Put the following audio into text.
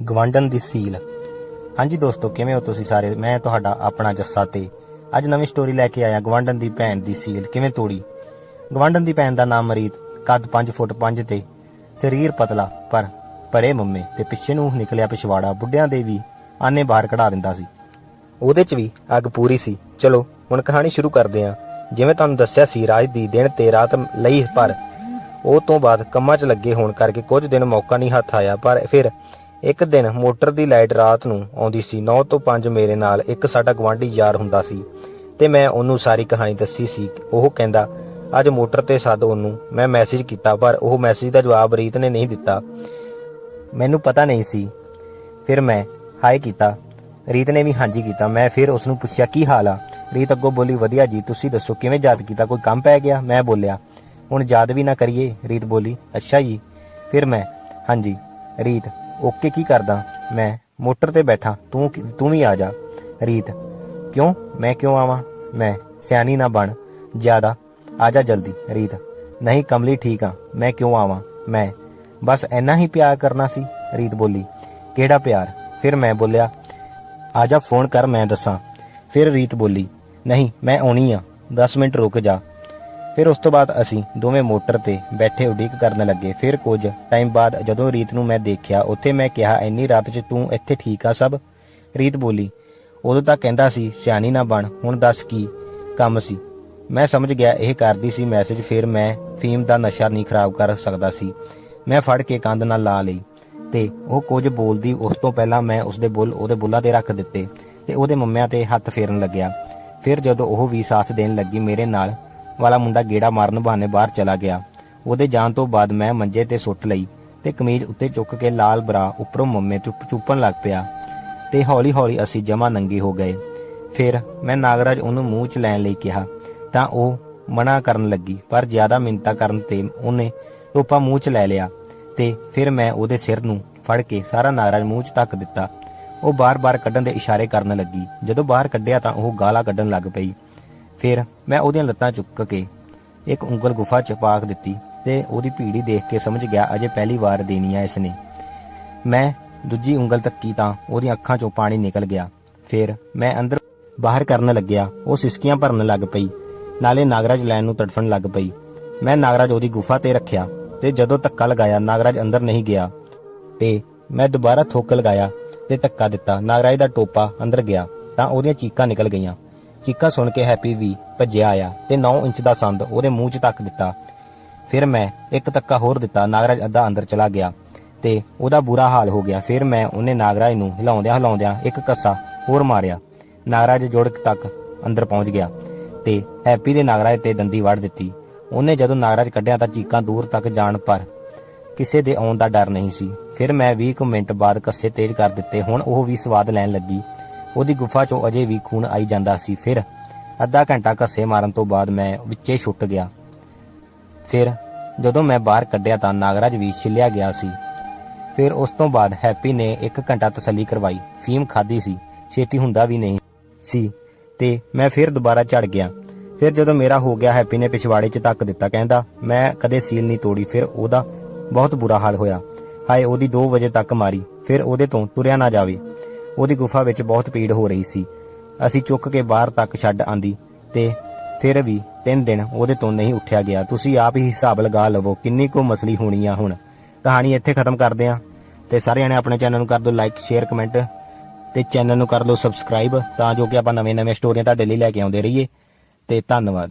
ਗਵਾਂਡਨ ਦੀ ਸੀਲ। ਹਾਂਜੀ ਦੋਸਤੋ, ਕਿਵੇਂ ਹੋ ਤੁਸੀਂ ਸਾਰੇ? ਮੈਂ ਤੁਹਾਡਾ ਆਪਣਾ ਜੱਸਾ ਤੇ ਅੱਜ ਨਵੀਂ ਸਟੋਰੀ ਲੈ ਕੇ ਆਇਆ ਗਵਾਂਡਨ ਦੀ ਭੈਣ ਦੀ ਸੀਲ। ਕਿਵੇਂ ਤੋੜੀ? ਗਵਾਂਡਨ ਦੀ ਭੈਣ ਦਾ ਨਾਮ ਮਰੀਤ, ਕੱਦ 5 ਫੁੱਟ 5 ਤੇ ਸਰੀਰ ਪਤਲਾ, ਪਰ ਪਰੇ ਮੰਮੇ ਤੇ ਪਿੱਛੇ ਨੂੰ ਨਿਕਲਿਆ ਪਿਛਵਾੜਾ। ਬੁੱਢਿਆਂ ਦੇ ਵੀ ਆਨੇ ਬਾਹਰ ਕਢਾ ਦਿੰਦਾ ਸੀ। ਉਹਦੇ 'ਚ ਵੀ ਅੱਗ ਪੂਰੀ ਸੀ। ਚਲੋ, ਹੁਣ ਕਹਾਣੀ ਸ਼ੁਰੂ ਕਰਦੇ ਹਾਂ। ਜਿਵੇਂ ਤੁਹਾਨੂੰ ਦੱਸਿਆ ਸੀ, ਰਾਜ ਦੀ ਦਿਨ ਤੇ ਰਾਤ ਲਈ ਪਰ ਉਹ ਤੋਂ ਬਾਅਦ ਕੰਮਾਂ 'ਚ ਲੱਗੇ ਹੋਣ ਕਰਕੇ ਕੁਝ ਦਿਨ ਮੌਕਾ ਨਹੀਂ ਹੱਥ ਆਇਆ। ਪਰ ਫਿਰ ਇੱਕ ਦਿਨ ਮੋਟਰ ਦੀ ਲਾਈਟ ਰਾਤ ਨੂੰ ਆਉਂਦੀ ਸੀ 9 ਤੋਂ 5 ਮੇਰੇ ਨਾਲ ਇੱਕ ਸਾਡਾ ਗਵਾਂਢੀ ਯਾਰ ਹੁੰਦਾ ਸੀ ਤੇ ਮੈਂ ਉਹਨੂੰ ਸਾਰੀ ਕਹਾਣੀ ਦੱਸੀ ਸੀ। ਉਹ ਕਹਿੰਦਾ, ਅੱਜ ਮੋਟਰ ਤੇ ਸੱਦ ਉਹਨੂੰ, ਮੈਂ ਮੈਸੇਜ ਕੀਤਾ, ਪਰ ਉਹ ਮੈਸੇਜ ਦਾ ਜਵਾਬ ਰੀਤ ਨੇ ਨਹੀਂ ਦਿੱਤਾ। ਮੈਨੂੰ ਪਤਾ ਨਹੀਂ ਸੀ। ਫਿਰ ਮੈਂ ਹਾਈ ਕੀਤਾ। ਰੀਤ ਨੇ ਵੀ ਹਾਂਜੀ ਕੀਤਾ। ਮੈਂ ਫਿਰ ਉਸ ਨੂੰ ਪੁੱਛਿਆ, ਕੀ ਹਾਲ ਆ? ਰੀਤ ਅੱਗੋਂ ਬੋਲੀ, ਵਧੀਆ ਜੀ, ਤੁਸੀਂ ਦੱਸੋ, ਕਿਵੇਂ ਯਾਦ ਕੀਤਾ? ਕੋਈ ਕੰਮ ਪੈ ਗਿਆ? ਮੈਂ ਬੋਲਿਆ, ਹੁਣ ਯਾਦ ਵੀ ਨਾ ਕਰੀਏ। ਰੀਤ ਬੋਲੀ, ਅੱਛਾ ਜੀ। ਫਿਰ ਮੈਂ, ਹਾਂਜੀ। ਰੀਤ ਓਕੇ ਕੀ ਕਰਦਾ? ਮੈਂ ਮੋਟਰ ਤੇ ਬੈਠਾ, ਤੂੰ ਤੂੰ ਵੀ ਆ ਜਾ। ਰੀਤ, ਕਿਉਂ? ਮੈਂ ਕਿਉਂ ਆਵਾਂ? ਮੈਂ ਸਿਆਣੀ ਨਾ ਬਣ, ਜ਼ਿਆਦਾ। ਆ ਜਾ ਜਲਦੀ, ਰੀਤ। ਨਹੀਂ, ਕਮਲੀ ਠੀਕ ਆ, ਮੈਂ ਕਿਉਂ ਆਵਾਂ? ਮੈਂ, ਬਸ ਇੰਨਾ ਹੀ ਪਿਆਰ ਕਰਨਾ ਸੀ, ਰੀਤ ਬੋਲੀ। ਕਿਹੜਾ ਪਿਆਰ? ਫਿਰ ਮੈਂ ਬੋਲਿਆ, ਆ ਜਾ, ਫੋਨ ਕਰ, ਮੈਂ ਦੱਸਾਂ। ਫਿਰ ਰੀਤ ਬੋਲੀ, ਨਹੀਂ, ਮੈਂ ਆਉਣੀ ਆ 10 ਮਿੰਟ ਰੁਕ ਜਾ। ਫਿਰ ਉਸ ਤੋਂ ਬਾਅਦ ਅਸੀਂ ਦੋਵੇਂ ਮੋਟਰ ਤੇ ਬੈਠੇ ਉਡੀਕ ਕਰਨ ਲੱਗੇ। ਫਿਰ ਕੁਝ ਟਾਈਮ ਬਾਅਦ ਜਦੋਂ ਰੀਤ ਨੂੰ ਮੈਂ ਦੇਖਿਆ, ਉੱਥੇ ਮੈਂ ਕਿਹਾ, ਇੰਨੀ ਰਾਤ 'ਚ ਤੂੰ ਇੱਥੇ ਠੀਕ ਆ ਸਭ? ਰੀਤ ਬੋਲੀ, ਉਦੋਂ ਤਾਂ ਕਹਿੰਦਾ ਸੀ, ਸਿਆਣੀ ਨਾ ਬਣ, ਹੁਣ ਦੱਸ ਕੀ ਕੰਮ ਸੀ? ਮੈਂ ਸਮਝ ਗਿਆ, ਇਹ ਕਰਦੀ ਸੀ ਮੈਸੇਜ ਫਿਰ ਮੈਂ ਫੀਮ ਦਾ ਨਸ਼ਾ ਨਹੀਂ ਖਰਾਬ ਕਰ ਸਕਦਾ ਸੀ। ਮੈਂ ਫੜ ਕੇ ਕੰਧ ਨਾਲ ਲਾ ਲਈ ਤੇ ਉਹ ਕੁਝ ਬੋਲਦੀ, ਉਸ ਤੋਂ ਪਹਿਲਾਂ ਮੈਂ ਉਸਦੇ ਬੁੱਲ, ਉਹਦੇ ਬੁੱਲਾਂ ਤੇ ਰੱਖ ਦਿੱਤੇ ਤੇ ਉਹਦੇ ਮੰਮਿਆਂ ਤੇ ਹੱਥ ਫੇਰਨ ਲੱਗਿਆ। ਫਿਰ ਜਦੋਂ ਉਹ ਵੀ ਸਾਥ ਦੇਣ ਲੱਗੀ ਮੇਰੇ ਨਾਲ ਵਾਲਾ ਮੁੰਡਾ ਗੇੜਾ ਮਾਰਨ ਬਹਾਨੇ ਬਾਹਰ ਚਲਾ ਗਿਆ। ਉਹਦੇ ਜਾਣ ਤੋਂ ਬਾਅਦ ਮੈਂ ਮੰਜੇ ਤੇ ਸੁੱਟ ਲਈ ਤੇ ਕਮੀਜ਼ ਉੱਤੇ ਚੁੱਕ ਕੇ ਲਾਲ ਬਰਾ ਉੱਪਰੋਂ ਮੰਮੇ ਚੁੱਪ ਚੁੱਪਣ ਲੱਗ ਪਿਆ ਤੇ ਹੌਲੀ ਹੌਲੀ ਅਸੀਂ ਜਮਾ ਨੰਗੇ ਹੋ ਗਏ। ਫਿਰ ਮੈਂ ਨਾਗਰਾਜ ਉਹਨੂੰ ਮੂੰਹ 'ਚ ਲੈਣ ਲਈ ਕਿਹਾ ਤਾਂ ਉਹ ਮਨਾ ਕਰਨ ਲੱਗੀ ਪਰ ਜ਼ਿਆਦਾ ਮਿੰਤਾ ਕਰਨ ਤੇ ਉਹਨੇ ਟੋਪਾ ਮੂੰਹ 'ਚ ਲੈ ਲਿਆ ਤੇ ਫਿਰ ਮੈਂ ਉਹਦੇ ਸਿਰ ਨੂੰ ਫੜ ਕੇ ਸਾਰਾ ਨਾਗਰਾਜ ਮੂੰਹ 'ਚ ਧੱਕ ਦਿੱਤਾ। ਉਹ ਬਾਰ-ਬਾਰ ਕੱਢਣ ਦੇ ਇਸ਼ਾਰੇ ਕਰਨ ਲੱਗੀ। ਜਦੋਂ ਬਾਹਰ ਕੱਢਿਆ ਤਾਂ ਉਹ ਗਾਲਾਂ ਕੱਢਣ ਲੱਗ ਪਈ। ਫਿਰ ਮੈਂ ਉਹਦੀਆਂ ਲੱਤਾਂ ਚੁੱਕ ਕੇ ਇੱਕ ਉਂਗਲ ਗੁਫਾ 'ਚ ਪਾਕ ਦਿੱਤੀ ਤੇ ਉਹਦੀ ਭੀੜੀ ਦੇਖ ਕੇ ਸਮਝ ਗਿਆ ਅਜੇ ਪਹਿਲੀ ਵਾਰ ਦੇਣੀ ਆ ਇਸਨੇ। ਮੈਂ ਦੂਜੀ ਉਂਗਲ ਤੱਕੀ ਤਾਂ ਉਹਦੀਆਂ ਅੱਖਾਂ 'ਚੋਂ ਪਾਣੀ ਨਿਕਲ ਗਿਆ। ਫਿਰ ਮੈਂ ਅੰਦਰ ਬਾਹਰ ਕਰਨ ਲੱਗਿਆ। ਉਹ ਸਿਸਕੀਆਂ ਭਰਨ ਲੱਗ ਪਈ। ਨਾਲੇ ਨਾਗਰਾਜ ਲੈਣ ਨੂੰ ਤੜਫਣ ਲੱਗ ਪਈ। ਮੈਂ ਨਾਗਰਾਜ ਉਹਦੀ ਗੁਫਾ ਤੇ ਰੱਖਿਆ ਤੇ ਜਦੋਂ ਧੱਕਾ ਲਗਾਇਆ, ਨਾਗਰਾਜ ਅੰਦਰ ਨਹੀਂ ਗਿਆ। ਤੇ ਮੈਂ ਦੁਬਾਰਾ ਥੋਕ ਲਗਾਇਆ ਤੇ ਧੱਕਾ ਦਿੱਤਾ। ਨਾਗਰਾਜ ਦਾ ਟੋਪਾ ਅੰਦਰ ਗਿਆ ਤਾਂ ਉਹਦੀਆਂ ਚੀਕਾਂ ਨਿਕਲ ਗਈਆਂ। ਚੀਕਾਂ ਸੁਣ ਕੇ ਹੈਪੀ ਵੀ ਭੱਜਿਆ ਆਇਆ ਤੇ 9 ਇੰਚ ਦਾ ਸੰਦ ਉਹਦੇ ਮੂੰਹ 'ਚ ਤੱਕ ਦਿੱਤਾ। ਫਿਰ ਮੈਂ ਇੱਕ ਧੱਕਾ ਹੋਰ ਦਿੱਤਾ, ਨਾਗਰਾਜ ਅੱਧਾ ਅੰਦਰ ਚਲਾ ਗਿਆ ਤੇ ਉਹਦਾ ਬੁਰਾ ਹਾਲ ਹੋ ਗਿਆ। ਫਿਰ ਮੈਂ ਉਹਨੇ ਨਾਗਰਾਜ ਨੂੰ ਹਿਲਾਉਂਦਿਆਂ ਹਿਲਾਉਂਦਿਆਂ ਇੱਕ ਕੱਸਾ ਹੋਰ ਮਾਰਿਆ। ਨਾਗਰਾਜ ਜੁੜ ਤੱਕ ਅੰਦਰ ਪਹੁੰਚ ਗਿਆ ਤੇ ਹੈਪੀ ਦੇ ਨਾਗਰਾਜ ਤੇ ਦੰਦੀ ਵੜ ਦਿੱਤੀ। ਉਹਨੇ ਜਦੋਂ ਨਾਗਰਾਜ ਕੱਢਿਆ ਤਾਂ ਚੀਕਾਂ ਦੂਰ ਤੱਕ ਜਾਣ ਪਰ ਕਿਸੇ ਦੇ ਆਉਣ ਦਾ ਡਰ ਨਹੀਂ ਸੀ। ਫਿਰ ਮੈਂ 20 ਕੁ ਮਿੰਟ ਬਾਅਦ ਕੱਸੇ ਤੇਜ਼ ਕਰ ਦਿੱਤੇ। ਹੁਣ ਉਹ ਵੀ ਸਵਾਦ ਲੈਣ ਲੱਗੀ। ਉਹਦੀ ਗੁਫਾ 'ਚੋਂ ਅਜੇ ਵੀ ਖੂਨ ਆਈ ਜਾਂਦਾ ਸੀ। ਫਿਰ ਅੱਧਾ ਘੰਟਾ ਕੱਸੇ ਮਾਰਨ ਤੋਂ ਬਾਅਦ ਮੈਂ ਵਿੱਚੇ ਛੁੱਟ ਗਿਆ। ਫਿਰ ਜਦੋਂ ਮੈਂ ਬਾਹਰ ਕੱਢਿਆ ਤਾਂ ਨਾਗਰਾਜ ਵੀ ਛਿੱਲਿਆ ਗਿਆ ਸੀ। ਫਿਰ ਉਸ ਤੋਂ ਬਾਅਦ ਹੈਪੀ ਨੇ 1 ਘੰਟਾ ਤਸੱਲੀ ਕਰਵਾਈ। ਫੀਮ ਖਾਦੀ ਸੀ, ਛੇਤੀ ਹੁੰਦਾ ਵੀ ਨਹੀਂ ਸੀ ਤੇ ਮੈਂ ਫਿਰ ਦੁਬਾਰਾ ਚੜ ਗਿਆ। ਫਿਰ ਜਦੋਂ ਮੇਰਾ ਹੋ ਗਿਆ, ਹੈਪੀ ਨੇ ਪਿਛਵਾੜੇ 'ਚ ਧੱਕ ਦਿੱਤਾ, ਕਹਿੰਦਾ, ਮੈਂ ਕਦੇ ਸੀਲ ਨਹੀਂ ਤੋੜੀ। ਫਿਰ ਉਹਦਾ ਬਹੁਤ ਬੁਰਾ ਹਾਲ ਹੋਇਆ। ਹਾਏ, ਉਹਦੀ 2 ਵਜੇ ਤੱਕ ਮਾਰੀ। ਫਿਰ ਉਹਦੇ ਤੋਂ ਤੁਰਿਆ ਨਾ ਜਾਵੇ। ਉਹਦੀ ਗੁਫਾ ਵਿੱਚ ਬਹੁਤ ਭੀੜ ਹੋ ਰਹੀ ਸੀ। ਅਸੀਂ ਚੁੱਕ ਕੇ ਬਾਹਰ ਤੱਕ ਛੱਡ ਆਂਦੀ ਤੇ ਫਿਰ ਵੀ ਤਿੰਨ ਦਿਨ ਉਹਦੇ ਤੋਂ ਨਹੀਂ ਉੱਠਿਆ ਗਿਆ। ਤੁਸੀਂ ਆਪ ਹੀ ਹਿਸਾਬ ਲਗਾ ਲਵੋ ਕਿੰਨੀ ਕੁ ਮਸਲੀ ਹੋਣੀ ਆ ਹੁਣ। ਕਹਾਣੀ ਇੱਥੇ ਖਤਮ ਕਰਦੇ ਆ। ਤੇ ਸਾਰਿਆਂ ਨੇ ਆਪਣੇ ਚੈਨਲ ਨੂੰ ਕਰ ਦਿਓ ਲਾਈਕ, ਸ਼ੇਅਰ, ਕਮੈਂਟ ਤੇ ਚੈਨਲ ਨੂੰ ਕਰ ਲਓ ਸਬਸਕ੍ਰਾਈਬ ਤਾਂ ਜੋ ਕਿ ਆਪਾਂ ਨਵੇਂ-ਨਵੇਂ ਸਟੋਰੀਆਂ ਤੁਹਾਡੇ ਲਈ ਲੈ ਕੇ ਆਉਂਦੇ ਰਹੀਏ। ਤੇ ਧੰਨਵਾਦ।